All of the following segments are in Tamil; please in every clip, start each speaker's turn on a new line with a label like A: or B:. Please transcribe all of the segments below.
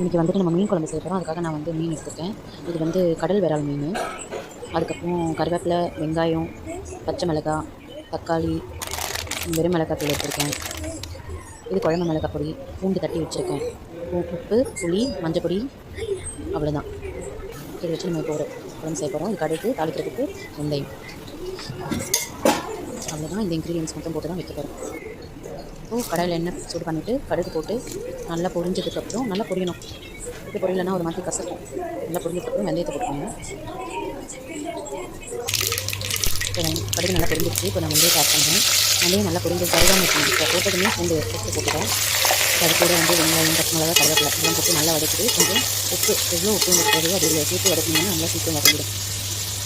A: இன்றைக்கி வந்துட்டு நம்ம மீன் குழம்பு செய்ய போகிறோம் அதுக்காக நான் வந்து மீன் எடுத்துருக்கேன். இது வந்து கடல் விரால் மீன். அதுக்கப்புறம் கருவேப்பிலை வெங்காயம் பச்சை மிளகாய் தக்காளி வெறும் மிளகாய் தூள் எடுத்திருக்கேன். இது குழம்பு மிளகாய் பொடி. பூண்டு தட்டி வச்சுருக்கேன். உப்பு புளி மஞ்சள் பொடி அவ்வளோதான் இதை வச்சு நம்ம இப்போ ஒரு குழம்பு செய்ய போகிறோம் இது கடுகு தாளிக்கிறதுக்கு வெந்தயம். அவ்வளோதான் இந்த இன்க்ரீடியன்ஸ் மட்டும் போட்டு தான் வைக்க போகிறோம் இப்போது கடையில் எண்ணெய் சூடு பண்ணிவிட்டு கடுகு போட்டு நல்லா பொரிஞ்சதுக்கப்புறம் நல்லா பொரியணும். இது பொரியலன்னா ஒரு மாதிரி கசக்கும். நல்லா பொரிஞ்சதுக்கப்புறம் வெந்தயத்தை போட்டுக்கோங்க. இப்போ கடுகு நல்லா பொரிஞ்சிருச்சு. இப்போ நான் வெந்தயத்தை ஆட் பண்ணுறேன் வெந்தயம் நல்லா பொரிஞ்சு கருகாமல் இருக்கணும் இப்போ போட்டதுமே பூண்டு எடுத்து போட்டுக்கிறேன். அது கூட வந்து வெங்காயம் பச்சை மிளகா கருவேப்பிலை இதெல்லாம் போட்டு நல்லா வதக்கிட்டு கொஞ்சம் உப்பு எவ்வளோ உப்பு உங்களுக்கு தேவையோ அது இதில் சேர்த்து வதக்கினீங்கன்னா நல்லா சீக்கிரம் வதங்கிடும்.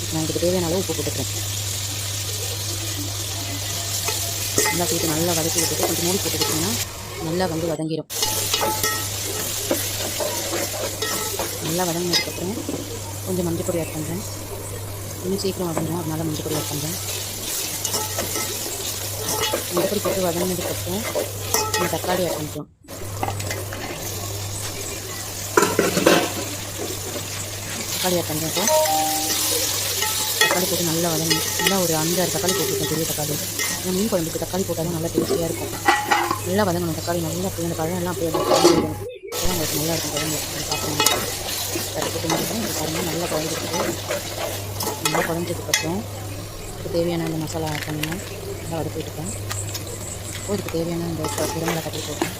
A: இப்போ நான் இதுக்கு தேவையான அளவு உப்பு போட்டுக்கிறேன். நல்லா சேர்த்து நல்லா வதக்கி விட்டுட்டு கொஞ்சம் மூடி போட்டு விட்டிங்கன்னா நல்லா வந்து வதங்கிடும் நல்லா வதங்கினதுக்கப்புறம் கொஞ்சம் மஞ்சள் பொடி ஆட் பண்ணுறேன் இன்னும் சீக்கிரம் வதங்கும் அதனால் மஞ்சள் பொடி ஆட் பண்ணுறேன் மஞ்சள் பொடி போட்டு வதங்கினதுக்கப்புறம் நம்ம தக்காளி ஆட் பண்ணுறோம் தக்காளி ஆட் பண்ணுறேன் இப்போ. தக்காளி போட்டு நல்லா வதங்கி நல்லா ஒரு அஞ்சாறு தக்காளி போட்டுருக்கேன் பெரிய தக்காளி. இந்த மீன் குழம்புக்கு தக்காளி போட்டால் தான் நல்லா டேஸ்டியாக இருக்கும். நல்லா வதங்கணும் தக்காளி நல்லா அப்படியே அந்த பழம் எல்லாம் அப்படியே வதங்கணும் அப்போ உங்களுக்கு நல்லா இருக்கும் குழம்பு. பார்க்கணும். கறி போட்டு இந்த பாருங்கள் நல்லா குழஞ்சிருக்கு நல்லா குழஞ்சதுக்கப்புறம் இதுக்கு தேவையான அந்த மசாலா ஆட் பண்ணணும். நல்லா வதக்கிட்டுருக்கேன் இப்போ இதுக்கு தேவையான இந்த குடமிளகா கட்டி போட்டேன்.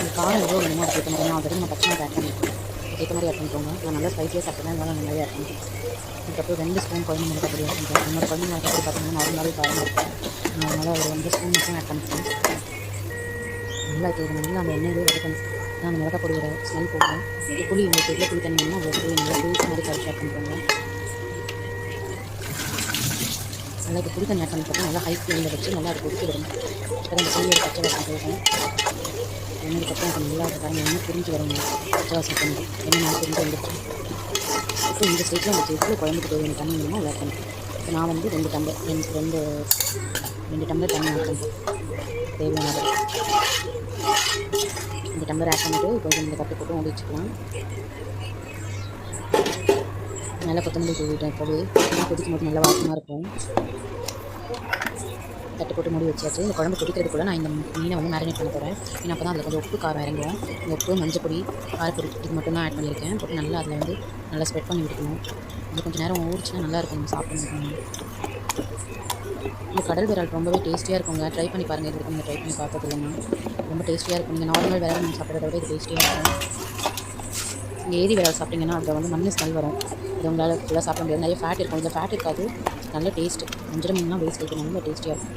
A: இந்த காரம் எவ்வளோ வேணுமோ அதுக்கு ஏற்ற மாதிரி நான் ஆல்ரெடி நான் பச்சை மிளகாய் ஆட் பண்ணியிருக்கேன் அதுக்கேற்ற மாதிரி ஆட் பண்ணிக்கோங்க. நான் நல்லா ஸ்பைஸியாக சாப்பிட்டேன். அதனால நான் ஆட் பண்ணிக்கிறேன் அதுக்கப்புறம் ரெண்டு ஸ்பூன் குழம்பு மிளகாய் பொடி ஆட் பண்ணிக்கிறேன் என்னோட குழம்பு மிளகாய் பொடி பார்த்தீங்கன்னா நார்மலாகவே காரம் இருக்கும் அதனால் ஒரு ரெண்டு ஸ்பூன் மட்டும் ஆட் பண்ணிக்கிறேன் நல்லா இது நல்லா அந்த எண்ணெயிலே ஆட் வதக்கணும் நான் அந்த பொடியோட ஸ்மெல் போடுறேன். புளி இந்த எவ்வளோ புளி தண்ணி வேணுமோ ஒரு புளி நல்லா ஜூஸ் மாதிரி கழிச்சு ஆட் பண்ணிக்கோங்க. நல்லா இது புளி தண்ணி ஆட் பண்ணிக்கிறப்ப நல்லா ஹை ஃப்ளேமில் வச்சு நல்லா அது கொதிக்க விடணும். அப்போ அந்த புளியோட பச்சை வாசம் போயிடும் எண்ணெய்க்கப்புறம் அது நல்லா பாருங்கள் எண்ணெய் புரிஞ்சு வரும். பச்சை வாசம் பண்ணி என்ன நல்லா புரிஞ்சு வந்துடுச்சு இப்போ இந்த ஸ்டேஜில் உங்களுக்கு எவ்வளோ குழம்புக்கு தேவையான தண்ணி வேணுமோ அதை ஆட் இப்போ நான் வந்து ரெண்டு டம்ளர் ரெண்டு ரெண்டு ரெண்டு டம்ளர் தண்ணி ஆட் தேவையான அளவு. இந்த டம்ளர் ஆட் பண்ணிவிட்டு கொஞ்சம் இந்த கட்டு போட்டு மூடி வச்சுக்கலாம். நல்லா கொத்தமல்லி தூவிட்டேன் இப்போவே நல்லா கொதிக்கும் போது நல்லா வாசமாக இருக்கும். தட்டு போட்டு மூடி வச்சாச்சு. இந்த குழம்பு கொதிக்கிறதுக்குள்ள நான் இந்த மீனை வந்து மேரினேட் பண்ண போகிறேன் ஏன்னா அப்போ தான் அதில் கொஞ்சம் உப்பு காரம் இறங்குவோம் இந்த உப்பு மஞ்சள் பொடி காரப்பொடி இது மட்டும் தான் ஆட் பண்ணியிருக்கேன் போட்டு நல்லா அதில் வந்து நல்லா ஸ்ப்ரெட் பண்ணி விட்டுக்கணும். இது கொஞ்சம் நேரம் ஊறிச்சுன்னா நல்லா இருக்கும் சாப்பிடணும் இந்த கடல் விரல் ரொம்பவே டேஸ்டியாக இருக்குங்க. ட்ரை பண்ணி பாருங்கள் இதுக்கு நீங்கள் ட்ரை பண்ணி பார்த்தது இல்லைன்னா ரொம்ப டேஸ்டியாக இருக்கும். நீங்கள் நார்மல் விரல் நீங்கள் சாப்பிட்றத விட இது டேஸ்டியாக இருக்கும். நீங்கள் ஏரி விரல் சாப்பிட்டீங்கன்னா அதில் வந்து மண் ஸ்மெல் வரும். இது உங்களால் ஃபுல்லாக சாப்பிட முடியாது. நிறைய ஃபேட் இருக்கும். இந்த ஃபேட் இருக்காது. நல்ல டேஸ்ட் அஞ்சரை மீன்லாம் வேஸ்ட் இருக்குது நல்ல டேஸ்டியாக இருக்கும்.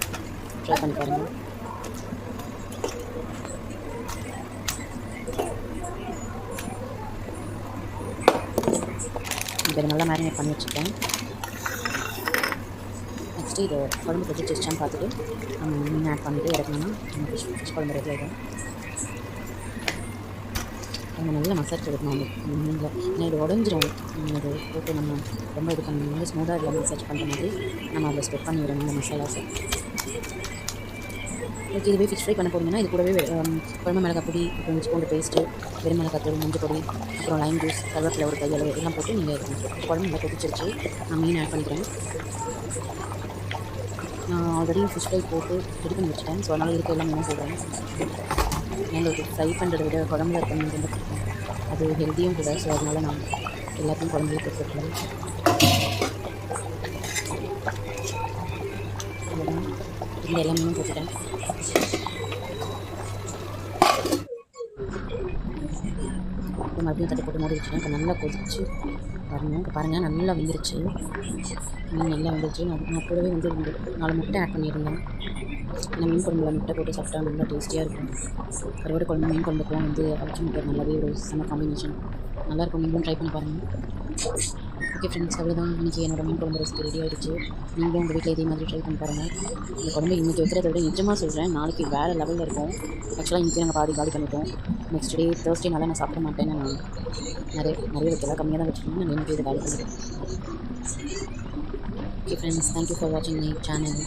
A: ட்ரை பண்ணி பாருங்கள் இதை நல்லா மேரினேட் பண்ணி வச்சுருக்கேன். நெக்ஸ்ட்டு இதை குழம்பு கொதிச்சிருச்சான்னு பார்த்துட்டு நம்ம மீன் ஆட் பண்ணிட்டு இறக்கணும்னா நம்ம ஃபிஷ் ஃபிஷ் குழம்பு ரெடி ஆகிடும் நம்ம நல்லா மசாஜ் கொடுக்கணும் அந்த மீனில் ஏன்னா இது உடஞ்சிரும். இது போட்டு நம்ம ரொம்ப இது பண்ணணும் நல்லா ஸ்மூத்தாக இதில் மசாஜ் பண்ணுற மாதிரி நம்ம அதில் ஸ்டெப் பண்ணி விடணும் இந்த மசாலாஸை ஓகே இதுவே ஃபிஷ் ஃப்ரை பண்ண போகிறீங்கன்னா இது கூடவே குழம்பு மிளகாய் பொடி அப்புறம் இஞ்சி பூண்டு பேஸ்ட்டு வெறும் மிளகாய் தூள் மஞ்சள் பொடி அப்புறம் லைம் ஜூஸ் கருவேப்பிலை ஒரு கையளவு எல்லாம் போட்டு நீங்கள் குழம்பு நல்லா கொதிச்சிருச்சு. நான் மீன் ஆட் பண்ணிக்கிறேன். நான் ஆல்ரெடி ஃபிஷ் ஃப்ரை போட்டு ரெடி பண்ணி வச்சுட்டேன். ஸோ அதனால் இருக்க எல்லாம் மீனும் போடுறேன் எங்களுக்கு ஃப்ரை பண்ணுறதை விட குழம்புல இருக்க மீன் ரொம்ப பிடிக்கும். அது ஹெல்த்தியும் கூட ஸோ அதனால் நான் எல்லாத்தையும் குழம்புல கொடுத்துருக்கேன் இந்த எல்லாமே போட்டுட்டேன். மறுபடியும் தட்டி போட்டு மூடி வச்சுட்டேன். இப்போ நல்லா கொதிச்சு பாருங்கள் இப்போ பாருங்கள் நல்லா வெந்துருச்சு. மீன் நல்லா வெந்துருச்சு. நான் நான் கூடவே வந்து ரெண்டு நாலு முட்டை ஆட் பண்ணியிருந்தேன். ஏன்னா மீன் குழம்புல முட்டை போட்டு சாப்பிட்டா நல்லா டேஸ்டியாக இருக்கும். கருவாடு குழம்பு மீன் குழம்புக்குலாம் வந்து அவிச்சு முட்டை நல்லாவே ஒரு செம்ம காம்பினேஷன் நல்லாயிருக்கும் நீங்களும் ட்ரை பண்ணி பாருங்கள் ஓகே ஃப்ரெண்ட்ஸ் அவ்வளோதான் இன்றைக்கி என்னோடய மீன் குழம்பு ரெசிபி ரெடி ஆகிடுச்சு நீங்களும் உங்கள் வீட்டில் இதே மாதிரி ட்ரை பண்ணி பாருங்கள் இந்த குழம்பு இன்றைக்கி வைக்கிறத விட நிஜமாக சொல்கிறேன் நாளைக்கு வேறு லெவலில் இருக்கும். ஆக்சுவலாக இன்றைக்கி நாங்கள் பாதி காலி பண்ணிட்டோம். நெக்ஸ்ட் டே தேர்ஸ்டேனால நான் சாப்பிட மாட்டேன்னு நான் நிறைய நிறைய வைக்கல. கம்மியாக தான் வச்சுருந்தேன் நான் இன்றைக்கி இதை காலி பண்ணிட்டேன் okay friends thank you for வாட்சிங் மை சேனல்